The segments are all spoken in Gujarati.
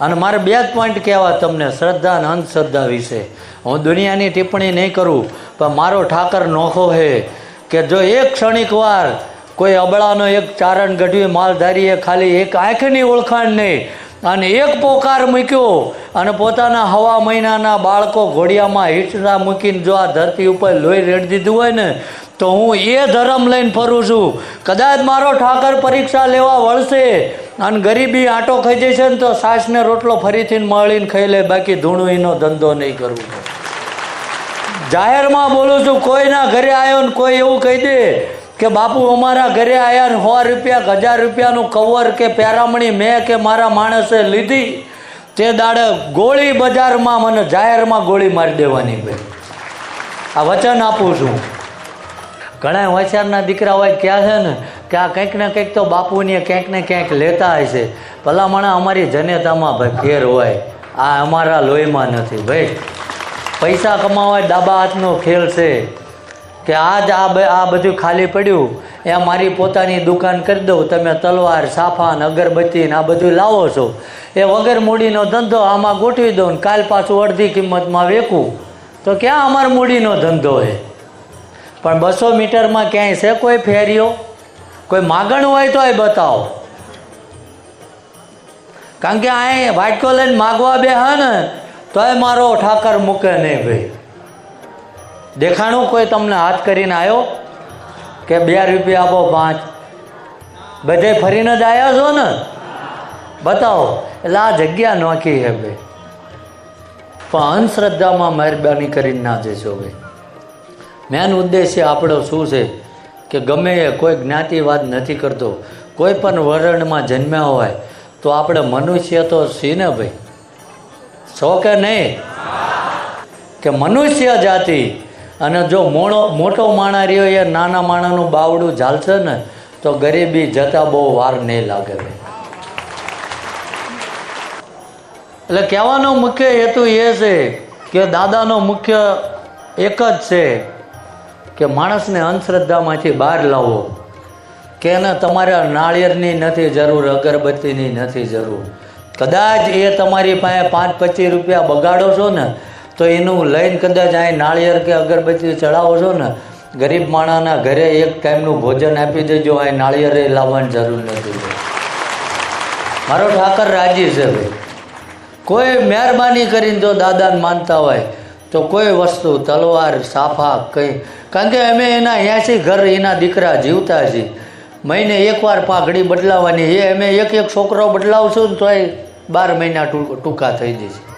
અને મારે બે જ પોઈન્ટ કહેવા તમને, શ્રદ્ધા અને અંધશ્રદ્ધા વિશે. હું દુનિયાની ટિપ્પણી નહીં કરું, પણ મારો ઠાકર નોખો છે કે જો એક ક્ષણિક વાર કોઈ અબળાનો એક ચારણ ગઢવી માલધારીએ ખાલી એક આંખની ઓળખાણ નહીં, અને એક પોકાર મૂક્યો, અને પોતાના હવા મહિનાના બાળકો ઘોડિયામાં હીચડા મૂકીને જો આ ધરતી ઉપર લોહી રેડી દીધું હોય ને તો હું એ ધર્મ લઈને ફરું છું. કદાચ મારો ઠાકર પરીક્ષા લેવા વળશે અને ગરીબી આંટો ખાઈ જશે ને તો સાસને રોટલો ફરીથી મળીને ખાઈ લે, બાકી ધૂણું એનો ધંધો નહીં કરવો. જાહેરમાં બોલું છું, કોઈના ઘરે આવ્યો ને કોઈ એવું કહી દે કે બાપુ અમારા ઘરે આવ્યા ને સો રૂપિયા હજાર રૂપિયાનું કવર કે પેરામણી મેં કે મારા માણસે લીધી, તે દાડે ગોળી બજારમાં મને જાહેરમાં ગોળી મારી દેવાની ભાઈ. આ વચન આપું છું. ઘણા હોશિયારના દીકરા હોય ક્યાં છે ને કે આ કંઈક ને કંઈક તો બાપુને ક્યાંક ને ક્યાંક લેતા હશે ભલામણા અમારી જનેતામાં ભાઈ ફેર હોય. આ અમારા લોહીમાં નથી ભાઈ. પૈસા કમાવા એ ડાબા હાથનો ખેલ છે. કે આ જ આ બધું ખાલી પડ્યું. એ મારી પોતાની દુકાન કરી દઉં. તમે તલવાર સાફાન અગરબત્તી ને આ બધું લાવો છો. એ વગર મૂડીનો ધંધો આમાં ગોઠવી દઉં કાલ પાછું અડધી કિંમતમાં વેકું. તો ક્યાં અમાર મૂડીનો ધંધો છે પણ બસો મીટરમાં ક્યાંય છે કોઈ ફેરીઓ? કોઈ માગણ હોય તો એ બતાવો. કારણ કે આ વાટકો લઈને માગવા બે હા ને એ મારો ઠાકર મૂકે નહીં ભાઈ. દેખાણું કોઈ તમને હાથ કરીને આવ્યો કે બે રૂપિયા આપો પાંચ? બધે ફરીને જ આવ્યા છો ને? બતાવો. એટલે આ જગ્યા નોખી હે ભાઈ. પણ અંધશ્રદ્ધામાં મહેરબાની કરીને ના જશો ભાઈ. મેન ઉદ્દેશ્ય આપણો શું છે? કે ગમે એ કોઈ જ્ઞાતિવાદ નથી કરતો, કોઈ પણ વરણમાં જન્મ્યા હોય, તો આપણે મનુષ્ય તો છીએ ને ભાઈ? છો કે નહીં? કે મનુષ્ય જાતિ. અને જો મોણો, મોટો માણા રહ્યો એ નાના માણાનું બાવડું ઝાલશે ને, તો ગરીબી જતા બહુ વાર નહીં લાગે ભાઈ. એટલે કહેવાનો મુખ્ય હેતુ એ છે કે દાદાનો મુખ્ય એક જ છે. કે માણસને અંધશ્રદ્ધામાંથી બહાર લાવો. કે એને તમારે નાળિયેરની નથી જરૂર, અગરબત્તીની નથી જરૂર. કદાચ એ તમારી પાસે પાંચ પચીસ રૂપિયા બગાડો છો ને, તો એનું લઈને કદાચ અહીં નાળિયેર કે અગરબત્તી ચડાવો છો ને, ગરીબ માણસના ઘરે એક ટાઈમનું ભોજન આપી દેજો અહીં નાળિયેરે લાવવાની જરૂર નથી. મારો ઠાકર રાજી છે ભાઈ. કોઈ મહેરબાની કરીને જો દાદાને માનતા હોય તો કોઈ વસ્તુ, તલવાર, સાફા, કંઈ. કારણ કે અમે એના એંસી ઘર, એના દીકરા જીવતા છીએ મહિને એકવાર પાઘડી બદલાવાની એ અમે એક એક છોકરો બદલાવશું ને તોય બાર મહિના ટૂંકા થઈ જશે.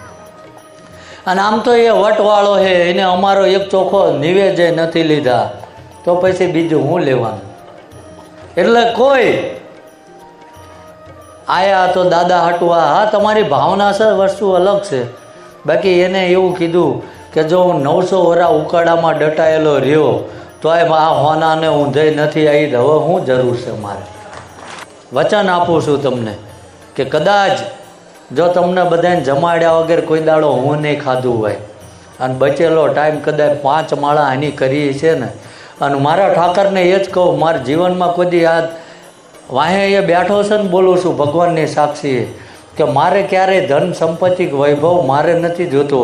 અને આમ તો એ વટવાળો છે. એને અમારો એક ચોખ્ખો નિવેદે નથી લીધા. તો પછી બીજું હું લેવાનું? એટલે કોઈ. આયા તો દાદા હટવા. હા, તમારી ભાવના છે, વસ્તુ અલગ છે. બાકી એને એવું કીધું કે જો હું નવસો વરા ઉકાળામાં ડટાયેલો રહ્યો, તો એમ આ હોનાને ઊંધઈ નથી આવી હવે હું જરૂર છે મારે. વચન આપું છું તમને કે કદાચ જો તમને બધાને જમાડ્યા વગર કોઈ દાડો હું નહીં ખાધું હોય, અને બચેલો ટાઈમ કદાચ પાંચ માળા એની કરી છે ને, અને મારા ઠાકરને એ જ કહું, મારા જીવનમાં કોઈ યાદ વાહે એ બેઠો છે ને બોલું છું ભગવાનની સાક્ષીએ, કે મારે ક્યારેય ધન સંપત્તિ વૈભવ મારે નથી જોતો.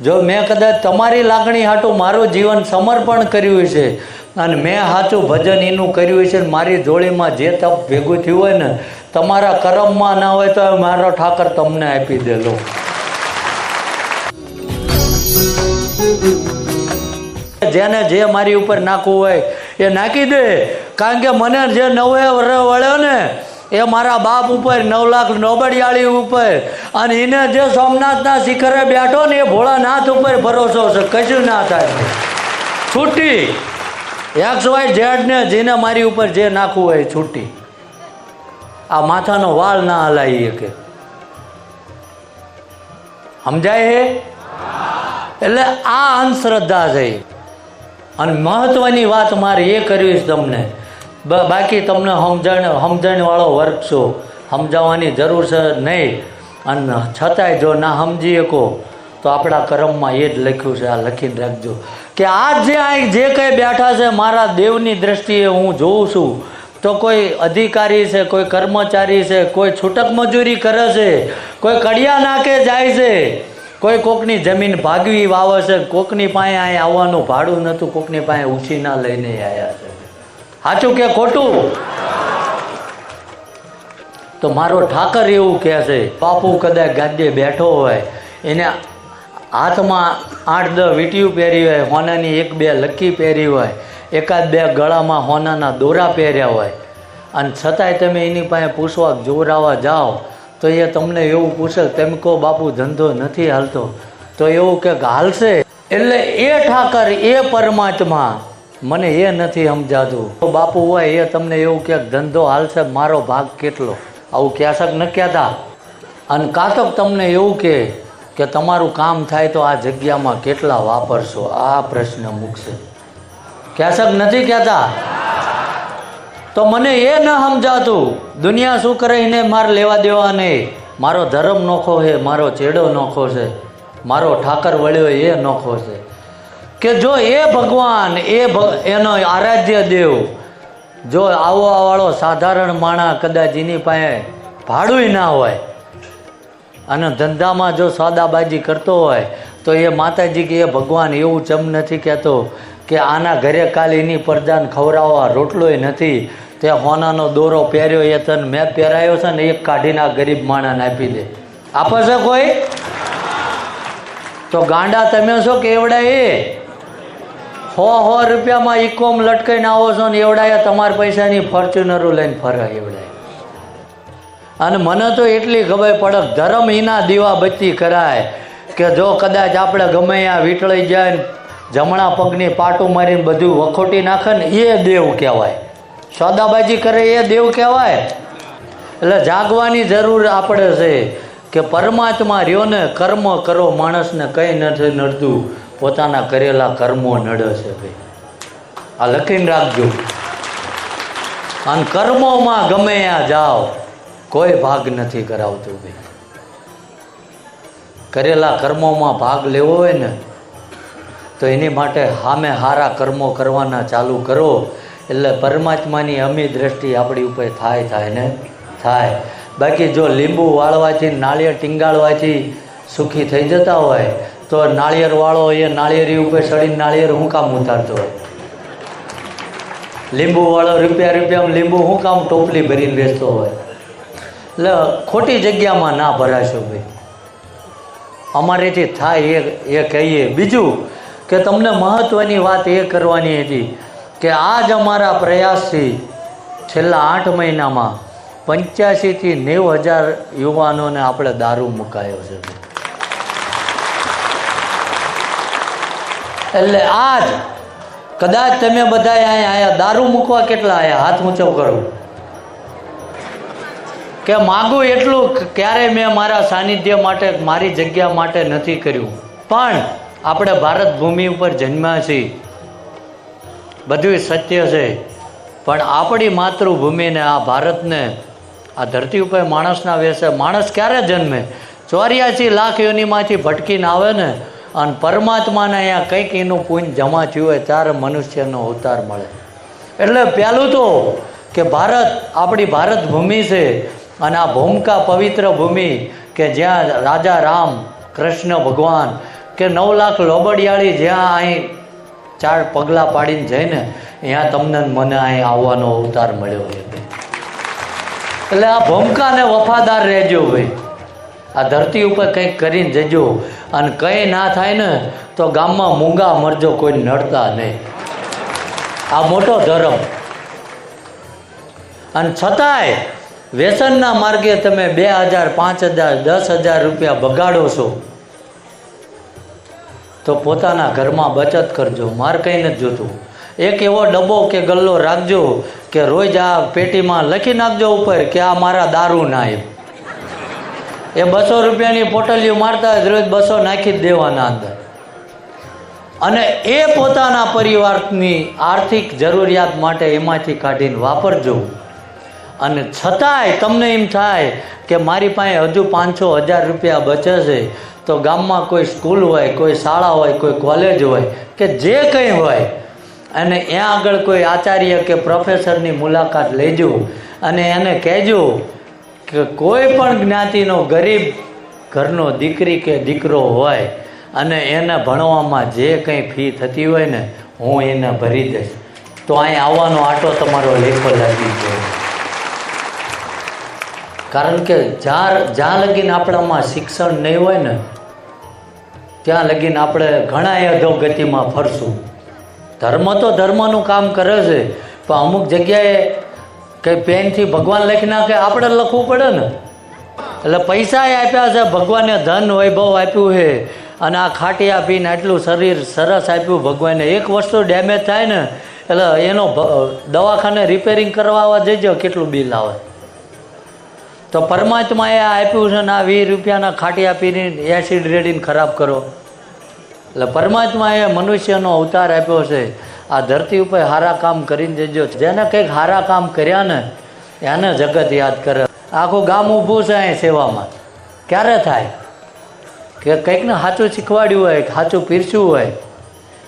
જો મેં કદાચ તમારી લાગણી હાટું મારું જીવન સમર્પણ કર્યું છે અને મેં સાચું ભજન એનું કર્યું છે મારી જોડીમાં જે તપ ભેગું થયું હોય ને, તમારા કરમમાં ના હોય તો મારો ઠાકર તમને આપી દેલો. જેને જે મારી ઉપર નાખવું હોય એ નાખી દે. કારણ કે મને જે નવે વળ્યો ને એ મારા બાપ ઉપર, નવ લાખ નોબડિયાળી ઉપર. અને એને જે સોમનાથના શિખરે બેઠો ને એ ભોળાનાથ ઉપર ભરોસો છે. કશું ના થાય. છૂટી. એક્સ વાય ઝેડ ને જેને મારી ઉપર જે નાખવું હોય છૂટી. આ માથાનો વાળ ના હલાવી કે. સમજાય હે? એટલે આ અંધશ્રદ્ધા છે અને મહત્વની વાત મારે એ કરવી છે તમને. બાકી તમને સમજણ, સમજણવાળો વર્ગ છો. સમજાવવાની જરૂર છે નહીં. અને છતાંય જો ના સમજી શકો, તો આપણા કર્મમાં એ જ લખ્યું છે, આ લખીને રાખજો. કે આ જે આ જે કંઈ બેઠા છે, મારા દેવની દ્રષ્ટિએ હું જોઉં છું. તો કોઈ અધિકારી છે, કોઈ કર્મચારી છે, કોઈ છૂટક મજૂરી કરે છે, કોઈ કડિયા નાકે જાય છે, કોઈ કોકની જમીન ભાગવી વાવે છે, કોકની પાસે અહીં આવવાનું ભાડું નહોતું, કોકની પાસે ઉછીના લઈને આવ્યા છે. સાચું કે ખોટું? તો મારો ઠાકર એવું કહે છે, બાપુ કદાચ ગાદે બેઠો હોય, એને હાથમાં આઠ દસ વીંટીયું પહેરી હોય, હોનાની એક બે લક્કી પહેરી હોય, એકાદ બે ગળામાં હોનાના દોરા પહેર્યા હોય. અને છતાંય તમે એની પાસે પૂછવા જોરાવા જાઓ, તો એ તમને એવું પૂછે, તેમ કહો બાપુ, ધંધો નથી હાલતો. તો એવું કે, હાલશે? એટલે એ ઠાકર એ પરમાત્મા મને એ નથી સમજાતું. બાપુ હોય એ તમને એવું કે ધંધો હાલશે, મારો ભાગ કેટલો? આવું ક્યાસક ન કહેતા. અને કાતક તમને એવું કે કે તમારું કામ થાય તો આ જગ્યામાં કેટલા વાપરશો? આ પ્રશ્ન મૂકશે. ક્યાસક નથી કહેતા. તો મને એ ન સમજાતું. દુનિયા શું કરે એને મારે લેવા દેવા નહીં મારો ધર્મ નોખો છે, મારો ચેડો નોખો છે, મારો ઠાકર વળ્યો એ નોખો છે. કે જો એ ભગવાન, એ એનો આરાધ્ય દેવ, જો આવો વાળો સાધારણ માણા કદાચ એની પાસે ભાડુંય ના હોય, અને ધંધામાં જો સોદાબાજી કરતો હોય, તો એ માતાજી કે, એ ભગવાન, એવું ચમ નથી કહેતો કે આના ઘરે કાલ એની પરદાન ખવડાવવા રોટલોય નથી, તે હોનાનો દોરો પહેર્યો એ તને, મેં પહેરાયો છે ને, એક કાઢીને આ ગરીબ માણાને આપી દે. આપે છે કોઈ? તો ગાંડા તમે છો કે એવડા એ? સો સો રૂપિયામાં ઇકોમ લટકાઈને આવો છો ને એવડાય, તમારા પૈસાની ફોર્ચ્યુનરો લઈને ફરે એવડાય. અને મને તો એટલી ખબર પડે, ધર્મ હિના દીવા બત્તી કરાય કે જો કદાચ આપણે ગમે ત્યાં વીટળી જાય ને જમણા પગની પાટું મારીને બધું વખોટી નાખે ને એ દેવ કહેવાય. સોદાબાજી કરે એ દેવ કહેવાય. એટલે જાગવાની જરૂર આપણે છે કે પરમાત્મા રહ્યો ને કર્મ કરો, માણસને કંઈ નથી નડતું. પોતાના કરેલા કર્મો નડે છે ભાઈ. આ લખીને રાખજો. અને કર્મોમાં ગમે ત્યાં જાઓ, કોઈ ભાગ નથી કરાવતું ભાઈ. કરેલા કર્મોમાં ભાગ લેવો હોય ને, તો એની માટે સામે સારા કર્મો કરવાના ચાલુ કરો. એટલે પરમાત્માની અમી દ્રષ્ટિ આપણી ઉપર થાય થાય ને? થાય. બાકી જો લીંબુ વાળવાથી, નાળિયેર ટીંગાળવાથી સુખી થઈ જતા હોય તો નાળિયેર વાળો એ નાળિયેરી ઉપર ચડીને નાળિયેર હું કામ ઉતારતો હોય? લીંબુ વાળો રૂપિયા રૂપિયામાં લીંબુ હું કામ ટોપલી ભરીને વેચતો હોય? એટલે ખોટી જગ્યામાં ના ભરાશો ભાઈ. અમારેથી થાય એ એ કહીએ. બીજું કે તમને મહત્ત્વની વાત એ કરવાની હતી કે આજ અમારા પ્રયાસથી છેલ્લા આઠ મહિનામાં પંચ્યાસીથી નેવું હજાર યુવાનોને આપણે દારૂ મુકાયો છે એટલે આજ કદાચ તમે બધા અહીંયા આયા દારૂ મૂકવા કેટલા આયા? હાથ ઊંચો કરો. કે માગું એટલું ક્યારે મેં મારા સાનિધ્ય માટે, મારી જગ્યા માટે નથી કર્યું. પણ આપણે ભારત ભૂમિ ઉપર જન્મ્યા છીએ. બધું સત્ય છે. પણ આપણી માતૃભૂમિને, આ ભારતને, આ ધરતી ઉપર માણસના વેસે માણસ ક્યારે જન્મે? ચોર્યાસી લાખ યોનીમાંથી ભટકીને આવે ને અને પરમાત્માને અહીંયા કંઈક એનું પુણ્ય જમા થયું હોય ત્યારે મનુષ્યનો અવતાર મળે. એટલે પહેલું તો કે ભારત, આપણી ભારત ભૂમિ છે અને આ ભૂમકા પવિત્ર ભૂમિ કે જ્યાં રાજા રામ, કૃષ્ણ ભગવાન કે નવ લાખ લોબડિયાળી જ્યાં અહીં ચાર પગલાં પાડીને જઈને ત્યાં તમને મને અહીં આવવાનો અવતાર મળ્યો એટલે આ ભૂમકાને વફાદાર રહેજો ભાઈ. આ ધરતી ઉપર કંઈક કરીને જજો. અને કંઈ ના થાય ને, તો ગામમાં મૂંગા મરજો કોઈ નડતા નહીં. આ મોટો ધર્મ. અને છતાંય વ્યસનના માર્ગે તમે બે હજાર, પાંચ હજાર, દસ હજાર રૂપિયા બગાડો છો, તો પોતાના ઘરમાં બચત કરજો. માર કંઈ નથી જોતું. એક એવો ડબ્બો કે ગલ્લો રાખજો કે રોજ આ પેટીમાં લખી નાખજો ઉપર કે આ મારા દારૂ ના એમ એ બસો રૂપિયાની પોટલીઓ મારતા હોય રોજ બસો નાખી જ દેવાના અંદર. અને એ પોતાના પરિવારની આર્થિક જરૂરિયાત માટે એમાંથી કાઢીને વાપરજો. અને છતાંય તમને એમ થાય કે મારી પાસે હજુ પાંચસો હજાર રૂપિયા બચે છે, તો ગામમાં કોઈ સ્કૂલ હોય, કોઈ શાળા હોય, કોઈ કોલેજ હોય, કે જે કંઈ હોય, અને ત્યાં આગળ કોઈ આચાર્ય કે પ્રોફેસરની મુલાકાત લેજો, અને એને કહેજો કે કોઈ પણ જ્ઞાતિનો ગરીબ ઘરનો દીકરી કે દીકરો હોય અને એને ભણવામાં જે કંઈ ફી થતી હોય ને, હું એને ભરી દઈશ. તો અહીં આવવાનો આટો તમારો લેખો લાગી ગયો. કારણ કે જ્યાં જ્યાં લગીને આપણામાં શિક્ષણ નહીં હોય ને, ત્યાં લગીને આપણે ઘણા અધોગતિમાં ફરશું. ધર્મ તો ધર્મનું કામ કરે છે, પણ અમુક જગ્યાએ કંઈ પેનથી ભગવાન લખી નાખે, આપણે લખવું પડે ને. એટલે પૈસા આપ્યા છે ભગવાને ધન વૈભવ આપ્યું છે. અને આ ખાટી આપીને આટલું શરીર સરસ આપ્યું ભગવાને. એક વસ્તુ ડેમેજ થાય ને, એટલે એનો દવાખાને રિપેરિંગ કરવા જજો, કેટલું બિલ આવે. તો પરમાત્માએ આ આપ્યું છે ને, આ વીસ રૂપિયાના ખાટી આપીને એસિડ રેડીને ખરાબ કરો. એટલે પરમાત્માએ મનુષ્યનો અવતાર આપ્યો છે. આ ધરતી ઉપર હારા કામ કરીને જજો. જેને કંઈક સારા કામ કર્યા ને, એને જગત યાદ કરે. આખું ગામ ઊભું છે અહીં સેવામાં. ક્યારે થાય? કે કંઈકને સાચું શીખવાડ્યું હોય સાચું પીરસ્યું હોય.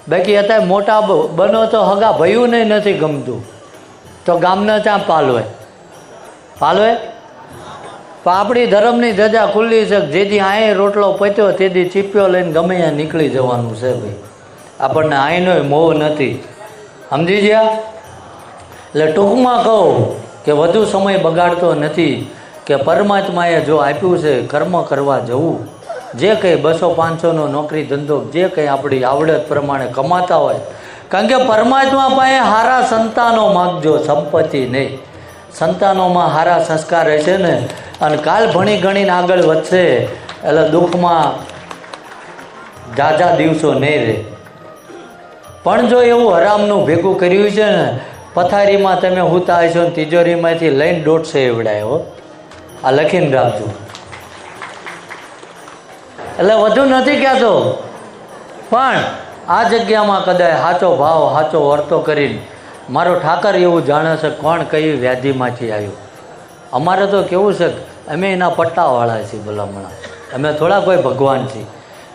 બાકી અત્યારે મોટા બનો તો હગા ભયું નહીં, નથી ગમતું. તો ગામને ત્યાં પાલવે? પાલવે? પણ આપણી ધર્મની ધજા ખુલ્લી છે, જેથી અહીં રોટલો પત્યો તેથી ચીપ્યો લઈને ગમે ત્યાં નીકળી જવાનું છે ભાઈ. આપણને આઈનો મોહ નથી. સમજી ગયા? એટલે ટૂંકમાં કહું કે વધુ સમય બગાડતો નથી કે પરમાત્માએ જો આપ્યું છે કર્મ કરવા જવું. જે કંઈ બસો પાંચસોનો નોકરી ધંધો, જે કંઈ આપણી આવડત પ્રમાણે કમાતા હોય. કારણ કે પરમાત્મા પાસે સારા સંતાનો માગજો સંપત્તિ નહીં. સંતાનોમાં સારા સંસ્કાર હશે ને અને કાલ ભણી ગણીને આગળ વધશે, એટલે દુઃખમાં ઝાઝા દિવસો નહીં રહે. પણ જો એવું હરામનું ભેગું કર્યું છે ને, પથારીમાં તમે હુતા હશો ને તિજોરીમાંથી લઈને દોઢસો એવડાય આ લખીને રાખજો. એટલે વધુ નથી કહેતો. પણ આ જગ્યામાં કદાચ સાચો ભાવ સાચો વર્તો કરીને મારો ઠાકર એવું જાણે છે કોણ કઈ વ્યાધિમાંથી આવ્યું. અમારે તો કેવું છે અમે એના પટ્ટાવાળા છીએ ભલામણા અમે થોડા કોઈ ભગવાન છીએ.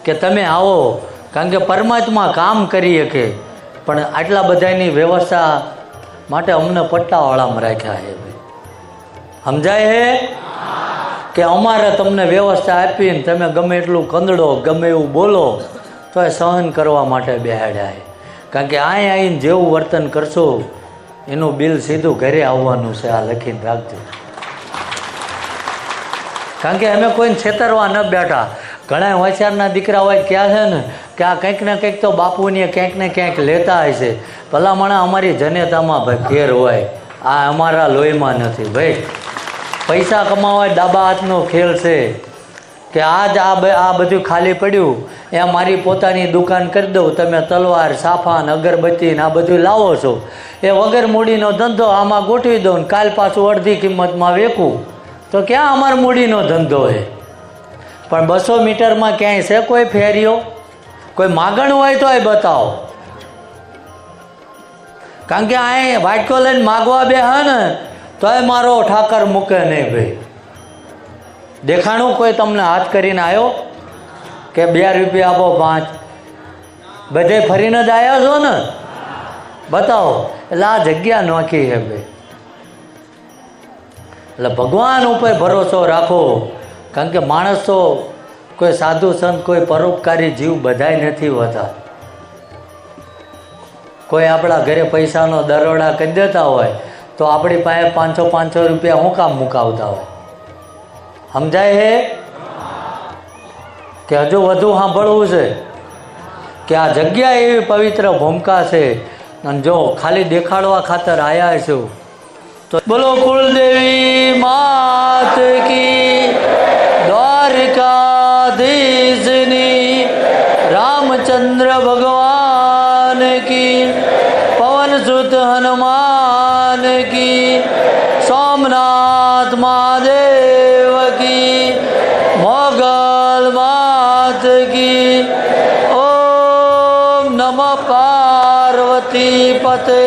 કે તમે આવો કારણ કે પરમાત્મા કામ કરી શકે, પણ આટલા બધાની વ્યવસ્થા માટે અમને પટ્ટાવાળામાં રાખ્યા છે ભાઈ. સમજાય હે કે અમારે તમને વ્યવસ્થા આપીને તમે ગમે એટલું કંદડો, ગમે એવું બોલો, તો એ સહન કરવા માટે બેહાડ્યા છે. કારણ કે અહીં આવીને જેવું વર્તન કરશો, એનું બિલ સીધું ઘરે આવવાનું છે, આ લખીને રાખજો. કારણ કે અમે કોઈને છેતરવા ન બેઠા. ઘણા હોશિયારના દીકરા હોય ક્યાં છે ને, કે આ કંઈક ને કંઈક તો બાપુને ક્યાંક ને ક્યાંક લેતા હશે ભલામણા અમારી જનેતામાં ભાઈ ઘેર હોય. આ અમારા લોહીમાં નથી. ભાઈ, પૈસા કમાવા ડાબા હાથનો ખેલ છે. કે આજ આ આ બધું ખાલી પડ્યું એ મારી પોતાની દુકાન કરી દઉં, તમે તલવાર, સાફાન, અગરબત્તી ને આ બધું લાવો છો. એ વગર મૂડીનો ધંધો આમાં ગોઠવી દઉં ને કાલ પાછું અડધી કિંમતમાં વેકું. તો ક્યાં અમારો મૂડીનો ધંધો છે પણ બસો મીટરમાં ક્યાંય છે કોઈ ફેરીઓ? કોઈ માગણ હોય તો એ બતાવો. કારણ કે અહીં વાટકો લઈને માગવા બે હા ને, તોય મારો ઠાકર મૂકે નહીં ભાઈ. દેખાણું કોઈ તમને હાથ કરીને આવ્યો કે બે રૂપિયા આપો પાંચ? બધે ફરીને જ આવ્યા છો ને? બતાવો. એટલે આ જગ્યા નોખી છે ભાઈ. એટલે ભગવાન ઉપર ભરોસો રાખો. કારણ કે માણસ કોઈ સાધુ સંત, કોઈ પરોપકારી જીવ બધાય નથી હોતા. કોઈ આપણા ઘરે પૈસાનો દરોડા કરી દેતા હોય, તો આપણી પાસે પાંચસો પાંચસો રૂપિયા હું કામ મુકાવતા હોય? સમજાય હે? કે હજુ વધુ સાંભળવું છે? કે આ જગ્યા એવી પવિત્ર ભૂમિકા છે, અને જો ખાલી દેખાડવા ખાતર આયા છું, તો બોલો કુળદેવી માત કી દ્વારકાધીશની રામચંદ્ર ભગવાન કી પવન સુત હનુમાન કી સોમનાથ મહાદેવ કી મોગલ માત કી ઓમ નમઃ પાર્વતી પતે હર હર મા